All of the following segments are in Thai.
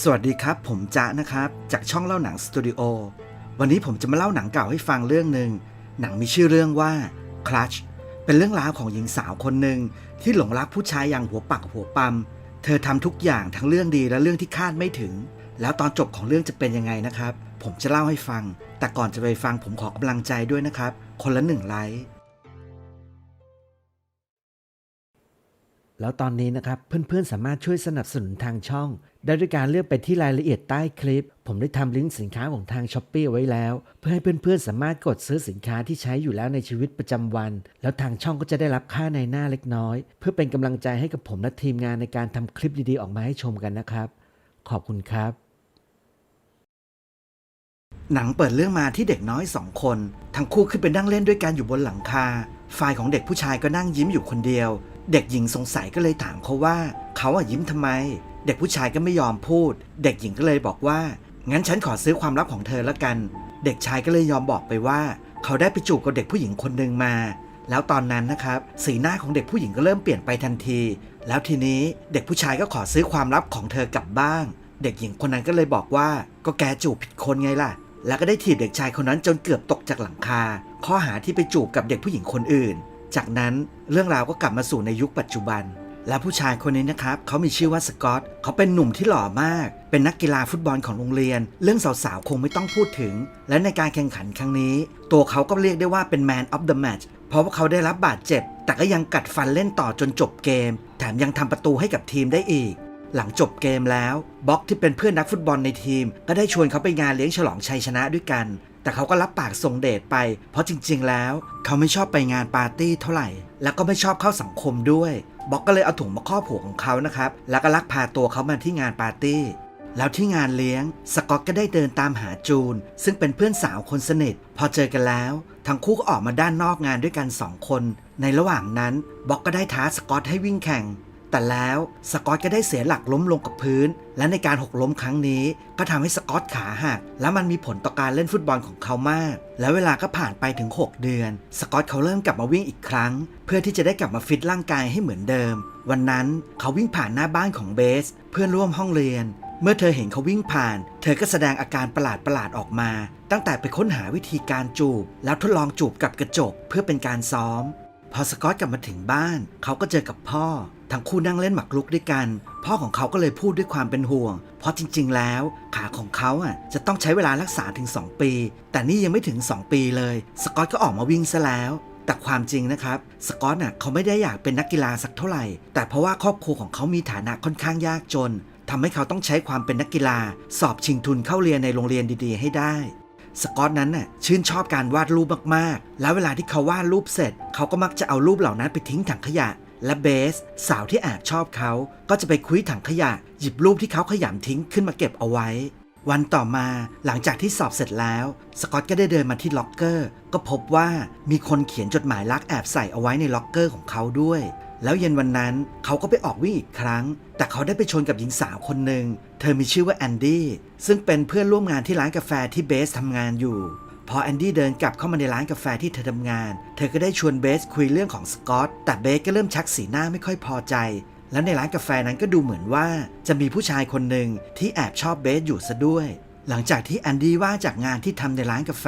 สวัสดีครับ ผมจ๊ะนะครับ จากช่องเล่าหนังสตูดิโอวันนี้ผมจะมาเล่าหนังเก่าให้ฟังเรื่องหนึ่งหนังมีชื่อเรื่องว่า Clutch เป็นเรื่องราวของหญิงสาวคนหนึ่งที่หลงรักผู้ชายอย่างหัวปักหัวปั๊มเธอทำทุกอย่างทั้งเรื่องดีและเรื่องที่คาดไม่ถึง แล้วตอนจบของเรื่องจะเป็นยังไงนะครับ ผมจะเล่าให้ฟัง แต่ก่อนจะไปฟังผมขอกำลังใจด้วยนะครับ คนละหนึ่งไลค์แล้วตอนนี้นะครับเพื่อนๆสามารถช่วยสนับสนุนทางช่อง ได้ด้วยการเลือกไปที่รายละเอียดใต้คลิป ผมได้ทำลิงก์สินค้าของทางช้อปปีไว้แล้ว เพื่อให้เพื่อนๆสามารถกดซื้อสินค้าที่ใช้อยู่แล้วในชีวิตประจำวัน แล้วทางช่องก็จะได้รับค่าในหน้าเล็กน้อย เพื่อเป็นกำลังใจให้กับผมและทีมงานในการทำคลิปดีๆออกมาให้ชมกันนะครับ ขอบคุณครับ หนังเปิดเรื่องมาที่เด็กน้อยสองคน ทั้งคู่ขึ้นไปนั่งเล่นด้วยกันอยู่บนหลังคา ฝ่ายของเด็กผู้ชายก็นั่งยิ้มอยู่คนเดียว เด็กหญิงสงสัยก็เลยถามเขาว่า เขาอะยิ้มทำไม เด็กผู้ชายก็ไม่ยอมพูด เด็กหญิงก็เลยบอกว่า งั้นฉันขอซื้อความลับของเธอละกัน เด็กชายก็เลยยอมบอกไปว่า เขาได้ไปจูบกับเด็กผู้หญิงคนหนึ่งมา แล้วตอนนั้นนะครับ สีหน้าของเด็กผู้หญิงก็เริ่มเปลี่ยนไปทันที แล้วทีนี้เด็กผู้ชายก็ขอซื้อความลับของเธอกลับบ้าง เด็กหญิงคนนั้นก็เลยบอกว่า ก็แกจูบผิดคนไงล่ะ แล้วก็ได้ถีบเด็กชายคนนั้นจนเกือบตกจากหลังคา ข้อหาที่ไปจูบกับเด็กผู้หญิงคนอื่น จากนั้นเรื่องราวก็กลับมาสู่ในยุคปัจจุบัน และผู้ชายคนนี้นะครับเขามีชื่อว่าสกอตเขาเป็นหนุ่มที่หล่อมาก เป็นนักกีฬาฟุตบอลของโรงเรียน เรื่องสาวๆ คงไม่ต้องพูดถึง และในการแข่งขันครั้งนี้ ตัวเขาก็เรียกได้ว่าเป็น Man of the Match เพราะว่าเขาได้รับบาดเจ็บ แต่ก็ยังกัดฟันเล่นต่อจนจบเกม แถมยังทำประตูให้กับทีมได้อีก หลังจบเกมแล้วบ็อกที่เป็นเพื่อนนักฟุตบอลในทีม ก็ได้ชวนเขาไปงานเลี้ยงฉลองชัยชนะด้วยกัน แต่เขาก็รับปากส่งเดชไป เพราะจริง ๆ แล้ว เขาไม่ชอบไปงานปาร์ตี้เท่าไหร่ แล้วก็ไม่ชอบเข้าสังคมด้วยบ็อกก็เลยเอาถุงมาครอบหัวของเขานะครับ แล้วก็ลักพาตัวเขามาที่งานปาร์ตี้ แล้วที่งานเลี้ยง สกอตก็ได้เดินตามหาจูน ซึ่งเป็นเพื่อนสาวคนสนิท พอเจอกันแล้ว ทั้งคู่ก็ออกมาด้านนอกงานด้วยกันสองคน ในระหว่างนั้นบ็อกก็ได้ท้าสกอตให้วิ่งแข่ง แต่แล้วสกอตก็ได้เสียหลักล้มลงกับพื้น และในการหกล้มครั้งนี้ ก็ทำให้สกอตขาหักและมันมีผลต่อการเล่นฟุตบอลของเขามาก แล้วเวลาก็ผ่านไปถึง 6 เดือน สกอตเขาเริ่มกลับมาวิ่งอีกครั้ง เพื่อที่จะได้กลับมาฟิตร่างกายให้เหมือนเดิม วันนั้นเขาวิ่งผ่านหน้าบ้านของเบส เพื่อนร่วมห้องเรียน เมื่อเธอเห็นเขาวิ่งผ่าน เธอก็แสดงอาการประหลาดๆออกมา ตั้งแต่ไปค้นหาวิธีการจูบ แล้วทดลองจูบกับกระจกเพื่อเป็นการซ้อม พอสกอตกลับมาถึงบ้าน เขาก็เจอกับพ่อ ทั้งคู่นั่งเล่นหมากรุกด้วยกัน พ่อของเขาก็เลยพูดด้วยความเป็นห่วง เพราะจริง ๆ แล้ว ขาของเขาอะจะต้องใช้เวลารักษาถึง 2 ปี แต่นี่ยังไม่ถึง 2 ปีเลย สกอตก็ออกมาวิ่งซะแล้วแต่ความจริงนะครับ สกอตน่ะเขาไม่ได้อยากเป็นนักกีฬาสักเท่าไหร่ แต่เพราะว่าครอบครัวของเขามีฐานะค่อนข้างยากจนทำให้เขาต้องใช้ความเป็นนักกีฬา สอบชิงทุนเข้าเรียนในโรงเรียนดีๆ ให้ได้ สกอตนั้นน่ะชื่นชอบการวาดรูปมากๆ แล้วเวลาที่เขาวาดรูปเสร็จ เขาก็มักจะเอารูปเหล่านั้นไปทิ้งถังขยะ และเบส สาวที่แอบชอบเขา ก็จะไปคุยถังขยะ หยิบรูปที่เขาขยำทิ้งขึ้นมาเก็บเอาไว้ วันต่อมาหลังจากที่สอบเสร็จแล้ว สกอตก็ได้เดินมาที่ล็อกเกอร์ ก็พบว่ามีคนเขียนจดหมายรักแอบใส่เอาไว้ในล็อกเกอร์ของเขาด้วย แล้วเย็นวันนั้นเขาก็ไปออกวิ่งอีกครั้ง แต่เขาได้ไปชนกับหญิงสาวคนหนึ่ง เธอมีชื่อว่าแอนดี้ ซึ่งเป็นเพื่อนร่วมงานที่ร้านกาแฟที่เบสทำงานอยู่ พอแอนดี้เดินกลับเข้ามาในร้านกาแฟที่เธอทำงาน เธอก็ได้ชวนเบสคุยเรื่องของสกอต แต่เบสก็เริ่มชักสีหน้าไม่ค่อยพอใจ แล้วในร้านกาแฟนั้นก็ดูเหมือนว่า จะมีผู้ชายคนหนึ่งที่แอบชอบเบสอยู่ซะด้วย หลังจากที่แอนดี้ว่างจากงานที่ทำในร้านกาแฟ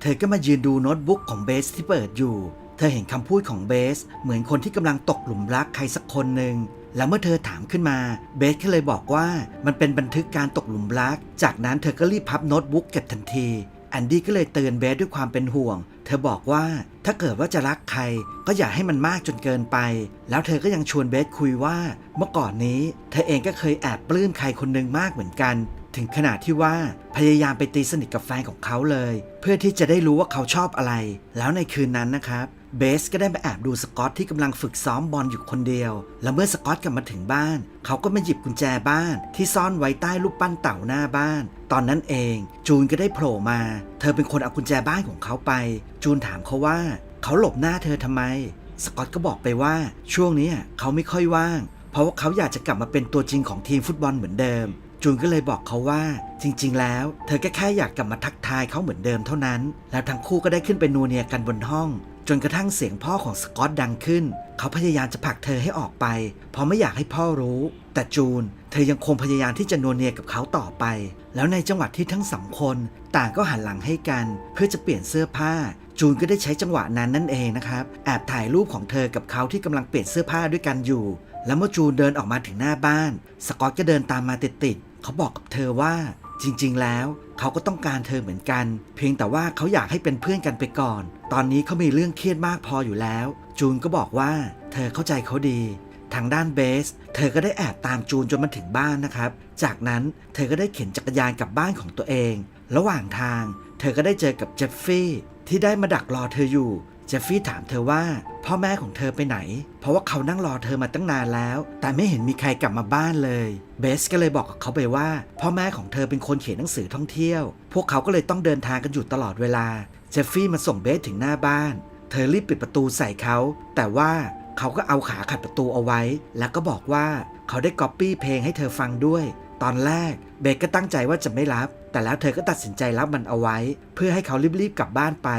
เธอก็มายืนดูโน้ตบุ๊กของเบสที่เปิดอยู่ เธอเห็นคำพูดของเบส เหมือนคนที่กำลังตกหลุมรักใครสักคนหนึ่งแล้วเมื่อเธอถามขึ้นมาเบสก็เลยบอกว่ามันเป็นบันทึกการตกหลุมรัก จากนั้นเธอก็รีบพับโน้ตบุ๊กเก็บทันทีแอนดี้ก็เลยเตือนเบสด้วยความเป็นห่วง เธอบอกว่าถ้าเกิดว่าจะรักใคร ก็อย่าให้มันมากจนเกินไป แล้วเธอก็ยังชวนเบสคุยว่า เมื่อก่อนนี้ เธอเองก็เคยแอบปลื้มใครคนหนึ่งมากเหมือนกัน ถึงขนาดที่ว่าพยายามไปตีสนิทกับแฟนของเขาเลย เพื่อที่จะได้รู้ว่าเขาชอบอะไร แล้วในคืนนั้นนะครับ เบสก็ได้มาแอบดูสกอตที่กำลังฝึกซ้อมบอลอยู่คนเดียว แล้วเมื่อสกอตกลับมาถึงบ้าน เขาก็มาหยิบกุญแจบ้าน ที่ซ่อนไว้ใต้รูปปั้นเต่าหน้าบ้าน ตอนนั้นเอง จูนก็ได้โผล่มา เธอเป็นคนเอากุญแจบ้านของเขาไป จูนถามเขาว่า เขาหลบหน้าเธอทำไม สกอตก็บอกไปว่า ช่วงนี้เขาไม่ค่อยว่าง เพราะว่าเขาอยากจะกลับมาเป็นตัวจริงของทีมฟุตบอลเหมือนเดิมจูนก็เลยบอกเขาว่า จริง ๆ แล้ว เธอก็แค่อยากกลับมาทักทายเขาเหมือนเดิมเท่านั้น แล้วทั้งคู่ก็ได้ขึ้นไปนัวเนียกันบนห้อง จนกระทั่งเสียงพ่อของสกอตดังขึ้น เขาพยายามจะผลักเธอให้ออกไป เพราะไม่อยากให้พ่อรู้ แต่จูน เธอยังคงพยายามที่จะนวเนียกับเขาต่อไป แล้วในจังหวะที่ทั้งสองคน ต่างก็หันหลังให้กัน เพื่อจะเปลี่ยนเสื้อผ้า จูนก็ได้ใช้จังหวะนั้นนั่นเองนะครับ แอบถ่ายรูปของเธอกับเขาที่กำลังเปลี่ยนเสื้อผ้าด้วยกันอยู่ แล้วเมื่อจูนเดินออกมาถึงหน้าบ้าน สกอตก็เดินตามมาติดๆเขาบอกกับเธอว่า จริงๆ แล้วเขาก็ต้องการเธอเหมือนกัน เพียงแต่ว่าเขาอยากให้เป็นเพื่อนกันไปก่อน ตอนนี้เขามีเรื่องเครียดมากพออยู่แล้ว จูนก็บอกว่า เธอเข้าใจเขาดี ทางด้านเบส เธอก็ได้แอบตามจูนจนมาถึงบ้านนะครับ จากนั้นเธอก็ได้เข็นจักรยานกลับบ้านของตัวเอง ระหว่างทาง เธอก็ได้เจอกับเจฟฟี่ที่ได้มาดักรอเธออยู่ เจฟฟี่ถามเธอว่า พ่อแม่ของเธอไปไหน เพราะว่าเขานั่งรอเธอมาตั้งนานแล้ว แต่ไม่เห็นมีใครกลับมาบ้านเลยเบสก็เลยบอกกับเขาไปว่า พ่อแม่ของเธอเป็นคนเขียนหนังสือท่องเที่ยว พวกเขาก็เลยต้องเดินทางกันอยู่ตลอดเวลาเจฟฟี่มาส่งเบสถึงหน้าบ้าน เธอรีบปิดประตูใส่เขา แต่ว่าเขาก็เอาขาขัดประตูเอาไว้ แล้วก็บอกว่าเขาได้ก๊อปปี้เพลงให้เธอฟังด้วย ตอนแรกเบสก็ตั้งใจว่าจะไม่รับ แต่แล้วเธอก็ตัดสินใจรับมันเอาไว้ เพื่อให้เขารีบๆกลับบ้านไป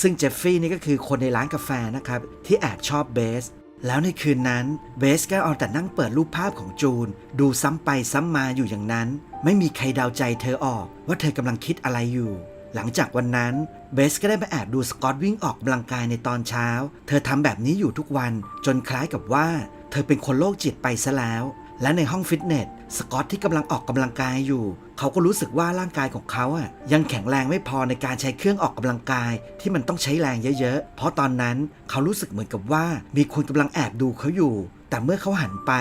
ซึ่งเจฟฟี่นี่ก็คือคนในร้านกาแฟนะครับ ที่แอบชอบเบส แล้วในคืนนั้นเบสก็เอาแต่นั่งเปิดรูปภาพของจูน ดูซ้ำไปซ้ำมาอยู่อย่างนั้น ไม่มีใครเดาใจเธอออกว่าเธอกำลังคิดอะไรอยู่ หลังจากวันนั้นเบสก็ได้มาแอบดูสกอตวิ่งออกกำลังกายในตอนเช้า เธอทำแบบนี้อยู่ทุกวันจนคล้ายกับว่า เธอเป็นคนโรคจิตไปซะแล้ว และในห้องฟิตเนส สกอตที่กำลังออกกำลังกายอยู่ เขาก็รู้สึกว่าร่างกายของเขาอะยังแข็งแรงไม่พอในการใช้เครื่องออกกำลังกายที่มันต้องใช้แรงเยอะๆ เพราะตอนนั้นเขารู้สึกเหมือนกับว่ามีคนกำลังแอบดูเขาอยู่ แต่เมื่อเขาหันไป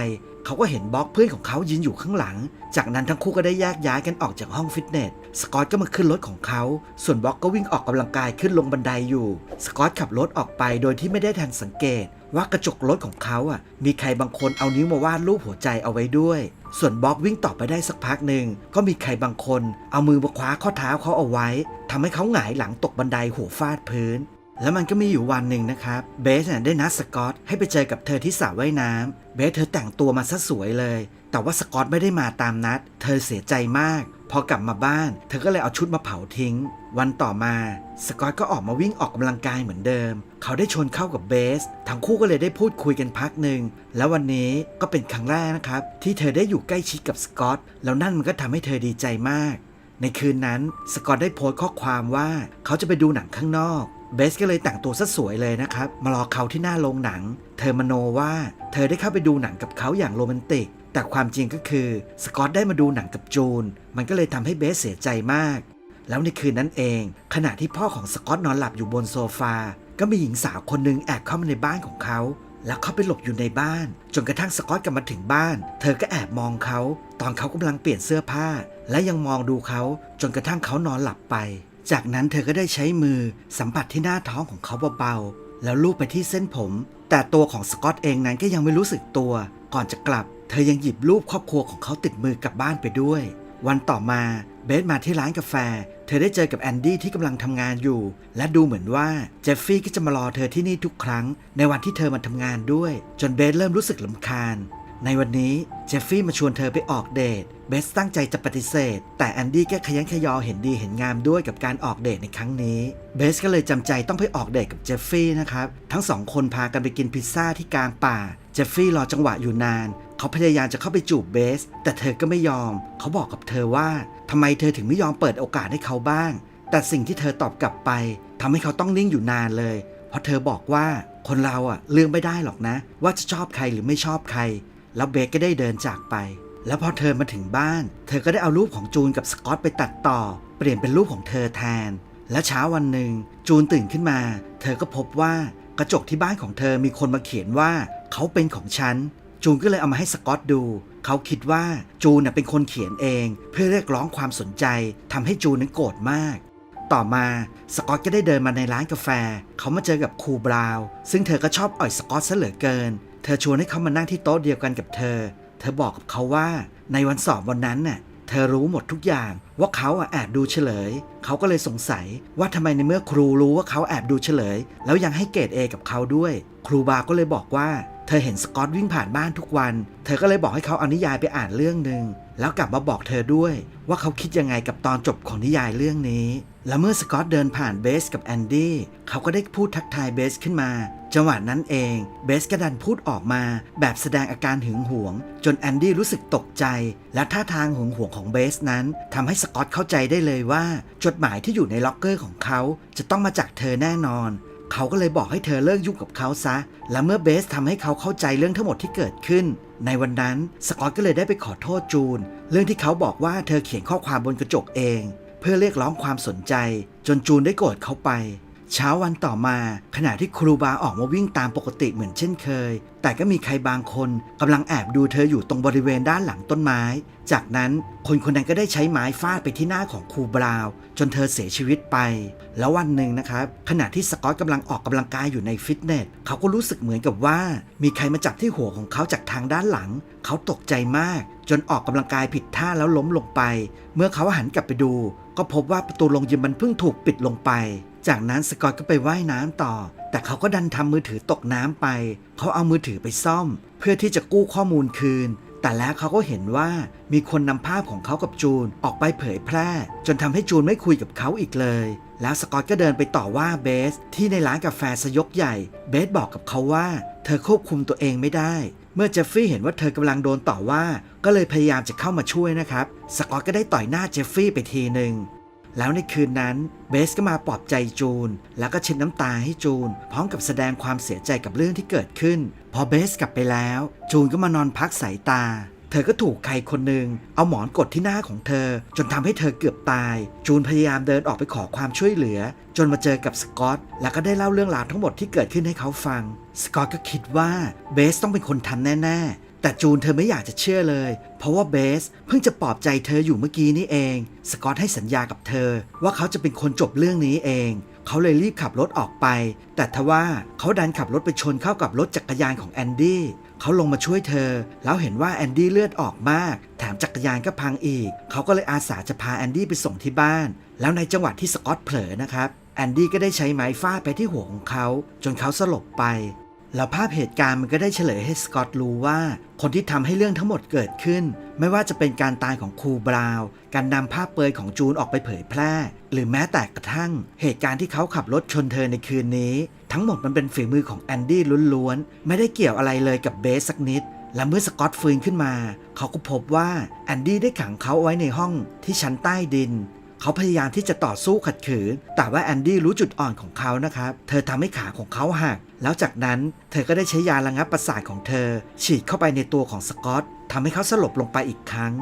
เขาก็เห็นบล็อกเพื่อนของเขายืนอยู่ข้างหลัง จากนั้นทั้งคู่ก็ได้แยกย้ายกันออกจากห้องฟิตเนส สกอตก็มาขึ้นรถของเขา ส่วนบล็อกก็วิ่งออกกำลังกายขึ้นลงบันไดอยู่ สกอตขับรถออกไปโดยที่ไม่ได้ทันสังเกต ว่ากระจกรถของเขาอะ มีใครบางคนเอานิ้วมาวาดรูปหัวใจเอาไว้ด้วย ส่วนบล็อกวิ่งต่อไปได้สักพักหนึ่งก็มีใครบางคน เอามือมาคว้าข้อเท้าเขาเอาไว้ทำให้เขาหงายหลังตกบันไดหัวฟาดพื้น แล้วมันก็มีอยู่วันหนึ่งนะครับ เบสเนี่ยได้นัดสกอตให้ไปเจอกับเธอที่สระว่ายน้ำเบสเธอแต่งตัวมาซะสวยเลย แต่ว่าสกอตไม่ได้มาตามนัด เธอเสียใจมาก พอกลับมาบ้าน เธอก็เลยเอาชุดมาเผาทิ้ง วันต่อมา สกอตก็ออกมาวิ่งออกกำลังกายเหมือนเดิม เขาได้ชนเข้ากับเบส ทั้งคู่ก็เลยได้พูดคุยกันพักหนึ่ง แล้ววันนี้ก็เป็นครั้งแรกนะครับ ที่เธอได้อยู่ใกล้ชิดกับสกอต แล้วนั่นมันก็ทำให้เธอดีใจมากในคืนนั้นสกอตได้โพสต์ข้อความว่าเขาจะไปดูหนังข้างนอก เบสก็เลยแต่งตัวซะสวยเลยนะครับ มารอเขาที่หน้าโรงหนัง เธอมโนว่า เธอได้เข้าไปดูหนังกับเขาอย่างโรแมนติก แต่ความจริงก็คือ สกอตได้มาดูหนังกับจูน มันก็เลยทำให้เบสเสียใจมาก แล้วในคืนนั้นเอง ขณะที่พ่อของสกอตนอนหลับอยู่บนโซฟา ก็มีหญิงสาวคนหนึ่งแอบเข้ามาในบ้านของเขา แล้วเขาไปหลบอยู่ในบ้าน จนกระทั่งสกอตกลับมาถึงบ้าน เธอก็แอบมองเขา ตอนเขากำลังเปลี่ยนเสื้อผ้า และยังมองดูเขา จนกระทั่งเขานอนหลับไป จากนั้นเธอก็ได้ใช้มือสัมผัสที่หน้าท้องของเขาเบาๆ แล้วลูบไปที่เส้นผม แต่ตัวของสกอตเองนั้นก็ยังไม่รู้สึกตัว ก่อนจะกลับ เธอยังหยิบรูปครอบครัวของเขาติดมือกลับบ้านไปด้วย วันต่อมาเบสมาที่ร้านกาแฟ เธอได้เจอกับแอนดี้ที่กำลังทำงานอยู่ และดูเหมือนว่าเจฟฟี่ก็จะมารอเธอที่นี่ทุกครั้ง ในวันที่เธอมาทำงานด้วย จนเบสเริ่มรู้สึกลำคาญ ในวันนี้เจฟฟี่มาชวนเธอไปออกเดท เบสตั้งใจจะปฏิเสธ แต่แอนดี้แก็ขยันขยอเห็นดีเห็นงามด้วยกับการออกเดทในครั้งนี้ เบสก็เลยจำใจต้องไปออกเดทกับเจฟฟี่นะครับ ทั้งสองคนพากันไปกินพิซซ่าที่กลางป่า เจฟฟี่รอจังหวะอยู่นาน เขาพยายามจะเข้าไปจูบเบส แต่เธอก็ไม่ยอม เขาบอกกับเธอว่าทำไมเธอถึงไม่ยอมเปิดโอกาสให้เขาบ้าง แต่สิ่งที่เธอตอบกลับไปทำให้เขาต้องนิ่งอยู่นานเลย เพราะเธอบอกว่าคนเราอะเลือกไม่ได้หรอกนะ ว่าจะชอบใครหรือไม่ชอบใคร แล้วเบสก็ได้เดินจากไป แล้วพอเธอมาถึงบ้าน เธอก็ได้เอารูปของจูนกับสกอตไปตัดต่อ เปลี่ยนเป็นรูปของเธอแทน และเช้าวันหนึ่งจูนตื่นขึ้นมา เธอก็พบว่ากระจกที่บ้านของเธอมีคนมาเขียนว่าเขาเป็นของฉัน จูนก็เลยเอามาให้สกอตดู เขาคิดว่าจูนเป็นคนเขียนเอง เพื่อเรียกร้องความสนใจทำให้จูนนั้นโกรธมาก ต่อมาสกอตก็ได้เดินมาในร้านกาแฟ เขามาเจอกับครูบราวน์ซึ่งเธอก็ชอบอ่อยสกอตซะเหลือเกิน เธอชวนให้เขามานั่งที่โต๊ะเดียวกันกับเธอ เธอบอกกับเขาว่าในวันสอบวันนั้นน่ะ เธอรู้หมดทุกอย่างว่าเขาอะแอบดูเฉลย เขาก็เลยสงสัยว่าทำไมในเมื่อครูรู้ว่าเขาแอบดูเฉลย แล้วยังให้เกรดเอกับเขาด้วย ครูบาก็เลยบอกว่า เธอเห็นสกอตวิ่งผ่านบ้านทุกวัน เธอก็เลยบอกให้เขาเอานิยายไปอ่านเรื่องหนึ่ง แล้วกลับมาบอกเธอด้วย ว่าเขาคิดยังไงกับตอนจบของนิยายเรื่องนี้ และเมื่อสกอตเดินผ่านเบสกับแอนดี้เขาก็ได้พูดทักทายเบสขึ้นมา จังหวะนั้นเองเบสก็ดันพูดออกมา แบบแสดงอาการหึงหวง จนแอนดี้รู้สึกตกใจ และท่าทางหึงหวงของเบสนั้นทำให้สกอตเข้าใจได้เลยว่า จดหมายที่อยู่ในล็อกเกอร์ของเขาจะต้องมาจากเธอแน่นอนเขาก็เลยบอกให้เธอเลิกยุ่งกับเขาซะ และเมื่อเบสทำให้เขาเข้าใจเรื่องทั้งหมดที่เกิดขึ้น ในวันนั้นสกอตก็เลยได้ไปขอโทษจูน เรื่องที่เขาบอกว่าเธอเขียนข้อความบนกระจกเอง เพื่อเรียกร้องความสนใจ จนจูนได้โกรธเขาไป เช้าวันต่อมา ขณะที่ครูบาออกมาวิ่งตามปกติเหมือนเช่นเคย แต่ก็มีใครบางคนกำลังแอบดูเธออยู่ตรงบริเวณด้านหลังต้นไม้ จากนั้นคนคนนั้นก็ได้ใช้ไม้ฟาดไปที่หน้าของครูบราว จนเธอเสียชีวิตไป แล้ววันหนึ่งนะครับขณะที่สกอตกำลังออกกำลังกายอยู่ในฟิตเนสเขาก็รู้สึกเหมือนกับว่า มีใครมาจับที่หัวของเขาจากทางด้านหลัง เขาตกใจมาก จนออกกำลังกายผิดท่าแล้วล้มลงไป เมื่อเขาหันกลับไปดู ก็พบว่าประตูโรงยิมมันเพิ่งถูกปิดลงไป จากนั้นสกอตก็ไปว่ายน้ำต่อ แต่เขาก็ดันทำมือถือตกน้ำไป เขาเอามือถือไปซ่อม เพื่อที่จะกู้ข้อมูลคืน แต่แล้วเขาก็เห็นว่ามีคนนำภาพของเขากับจูนออกไปเผยแพร่ จนทำให้จูนไม่คุยกับเขาอีกเลย แล้วสกอตก็เดินไปต่อว่าเบส ที่ในร้านกาแฟสยกใหญ่ เบสบอกกับเขาว่า เธอควบคุมตัวเองไม่ได้ เมื่อเจฟฟี่เห็นว่าเธอกำลังโดนต่อว่า ก็เลยพยายามจะเข้ามาช่วยนะครับ สกอตก็ได้ต่อยหน้าเจฟฟี่ไปทีหนึ่ง แล้วในคืนนั้นเบสก็มาปลอบใจจูน แล้วก็เช็ดน้ำตาให้จูน พร้อมกับแสดงความเสียใจกับเรื่องที่เกิดขึ้น พอเบสกลับไปแล้ว จูนก็มานอนพักสายตา เธอก็ถูกใครคนหนึ่งเอาหมอนกดที่หน้าของเธอ จนทำให้เธอเกือบตาย จูนพยายามเดินออกไปขอความช่วยเหลือ จนมาเจอกับสกอตแล้วก็ได้เล่าเรื่องราวทั้งหมดที่เกิดขึ้นให้เขาฟังสกอตก็คิดว่าเบสต้องเป็นคนทำแน่ ๆ แต่จูนเธอไม่อยากจะเชื่อเลย เพราะว่าเบสเพิ่งจะปลอบใจเธออยู่เมื่อกี้นี่เอง สกอตให้สัญญากับเธอ ว่าเขาจะเป็นคนจบเรื่องนี้เอง เขาเลยรีบขับรถออกไป แต่ทว่าเขาดันขับรถไปชนเข้ากับรถจักรยานของแอนดี้เขาลงมาช่วยเธอ แล้วเห็นว่าแอนดี้เลือดออกมาก แถมจักรยานก็พังอีก เขาก็เลยอาสาจะพาแอนดี้ไปส่งที่บ้าน แล้วในจังหวะที่สกอตเผลอนะครับแอนดี้ก็ได้ใช้ไม้ฟาดไปที่หัวของเขา จนเขาสลบไป แล้วภาพเหตุการณ์มันก็ได้เฉลยให้สกอตรู้ว่า คนที่ทำให้เรื่องทั้งหมดเกิดขึ้น ไม่ว่าจะเป็นการตายของครูบราวน์การนำภาพเปยของจูนออกไปเผยแพร่ หรือแม้แต่กระทั่ง เหตุการณ์ที่เขาขับรถชนเธอในคืนนี้ ทั้งหมดมันเป็นฝีมือของแอนดี้ล้วนๆ ไม่ได้เกี่ยวอะไรเลยกับเบสสักนิด และเมื่อสกอตฟื้นขึ้นมา เขาก็พบว่าแอนดี้ได้ขังเขาไว้ในห้องที่ชั้นใต้ดิน เขาพยายามที่จะต่อสู้ขัดขืน แต่ว่าแอนดี้รู้จุดอ่อนของเขานะครับ เธอทำให้ขาของเขาหัก แล้วจากนั้นเธอก็ได้ใช้ยาระงับประสาทของเธอ ฉีดเข้าไปในตัวของสกอตทำให้เขาสลบลงไปอีกครั้ง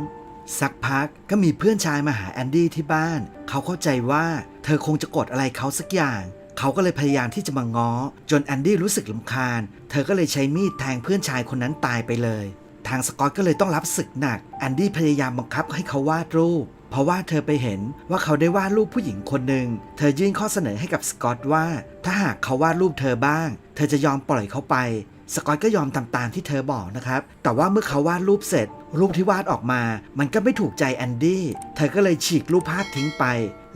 สักพักก็มีเพื่อนชายมาหาแอนดี้ที่บ้าน เขาเข้าใจว่าเธอคงจะกดอะไรเขาสักอย่าง เขาก็เลยพยายามที่จะมาง้อ จนแอนดี้รู้สึกลำคาญ เธอก็เลยใช้มีดแทงเพื่อนชายคนนั้นตายไปเลย ทางสกอตก็เลยต้องรับศึกหนัก แอนดี้พยายามบังคับให้เขาวาดรูป เพราะว่าเธอไปเห็นว่าเขาได้วาดรูปผู้หญิงคนหนึ่ง เธอยื่นข้อเสนอให้กับสกอตว่า ถ้าหากเขาวาดรูปเธอบ้าง เธอจะยอมปล่อยเขาไป สกอตก็ยอมทำตามที่เธอบอกนะครับ แต่ว่าเมื่อเขาวาดรูปเสร็จ รูปที่วาดออกมา มันก็ไม่ถูกใจแอนดี้ เธอก็เลยฉีกรูปภาพทิ้งไป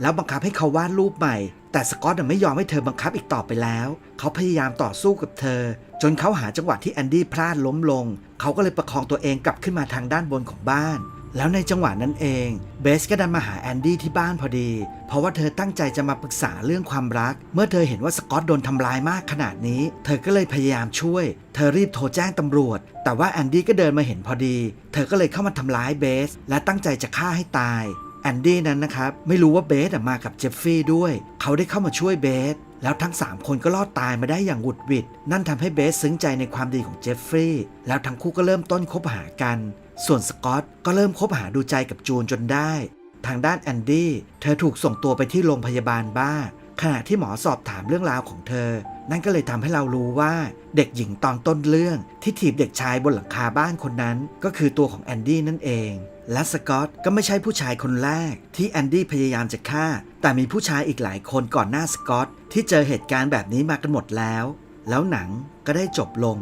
แล้วบังคับให้เขาวาดรูปใหม่ แต่สกอตไม่ยอมให้เธอบังคับอีกต่อไปแล้ว เขาพยายามต่อสู้กับเธอ จนเขาหาจังหวะที่แอนดี้พลาดล้มลง เขาก็เลยประคองตัวเองกลับขึ้นมาทางด้านบนของบ้าน แล้วในจังหวะนั้นเองเบสก็ดันมาหาแอนดี้ที่บ้านพอดี เพราะว่าเธอตั้งใจจะมาปรึกษาเรื่องความรัก เมื่อเธอเห็นว่าสกอตโดนทำร้ายมากขนาดนี้ เธอก็เลยพยายามช่วย เธอรีบโทรแจ้งตำรวจ แต่ว่าแอนดี้ก็เดินมาเห็นพอดี เธอก็เลยเข้ามาทำร้ายเบส และตั้งใจจะฆ่าให้ตายแอนดี้นั้นนะครับไม่รู้ว่าเบสมากับเจฟฟี่ด้วย เขาได้เข้ามาช่วยเบสแล้วทั้ง 3 คนก็รอดตายมาได้อย่างหวุดหวิด นั่นทำให้เบสซึ้งใจในความดีของเจฟฟรีย์แล้วทั้งคู่ก็เริ่มต้นคบหากัน ส่วนสกอตก็เริ่มคบหาดูใจกับจูนจนได้ ทางด้านแอนดี้เธอถูกส่งตัวไปที่โรงพยาบาลบ้า ขณะที่หมอสอบถามเรื่องราวของเธอ นั่นก็เลยทำให้เรารู้ว่าเด็กหญิงตอนต้นเรื่องที่ถีบเด็กชายบนหลังคาบ้านคนนั้น ก็คือตัวของแอนดี้นั่นเองและสกอตก็ไม่ใช่ผู้ชายคนแรก ที่แอนดี้พยายามจะฆ่า แต่มีผู้ชายอีกหลายคนก่อนหน้าสกอตที่เจอเหตุการณ์แบบนี้มากันหมดแล้ว แล้วหนังก็ได้จบลง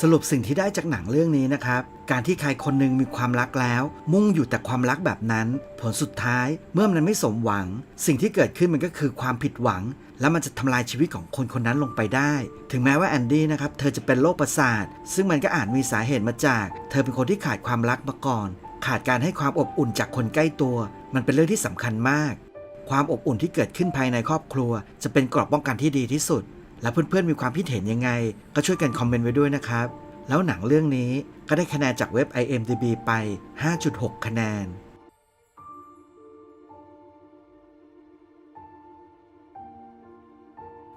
สรุปสิ่งที่ได้จากหนังเรื่องนี้นะครับ การที่ใครคนหนึงมีความรักแล้ว มุ่งอยู่แต่ความรักแบบนั้น ผลสุดท้ายเมื่อมันไม่สมหวัง สิ่งที่เกิดขึ้นมันก็คือความผิดหวัง แล้วมันจะทำลายชีวิตของคนคนนั้นลงไปได้ ถึงแม้ว่าแอนดี้นะครับเธอจะเป็นโรคประสาท ซึ่งมันก็อาจมีสาเหตุมาจาก เธอเป็นคนที่ขาดความรักมาก่อน ขาดการให้ความอบอุ่นจากคนใกล้ตัว มันเป็นเรื่องที่สำคัญมาก ความอบอุ่นที่เกิดขึ้นภายในครอบครัว จะเป็นกรอบป้องกันที่ดีที่สุด และเพื่อนๆมีความคิดเห็นยังไง ก็ช่วยกันคอมเมนต์ไว้ด้วยนะครับ แล้วหนังเรื่องนี้ก็ได้คะแนนจากเว็บ IMDB ไป 5.6 คะแนน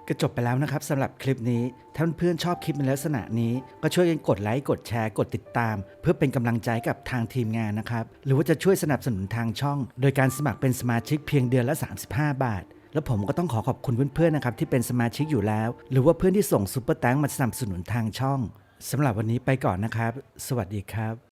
ก็จบไปแล้วนะครับสำหรับคลิปนี้ ถ้าเพื่อนชอบคลิปในลักษณะนี้ ก็ช่วยกันกดไลค์ กดแชร์ กดติดตาม เพื่อเป็นกำลังใจกับทางทีมงานนะครับ หรือว่าจะช่วยสนับสนุนทางช่อง โดยการสมัครเป็นสมาชิกเพียงเดือนละ 35 บาทแล้วผมก็ต้องขอขอบคุณเพื่อนๆนะครับที่เป็นสมาชิกอยู่แล้ว หรือว่าเพื่อนที่ส่งซุปเปอร์แตงมาสนับสนุนทางช่อง สำหรับวันนี้ไปก่อนนะครับ สวัสดีครับ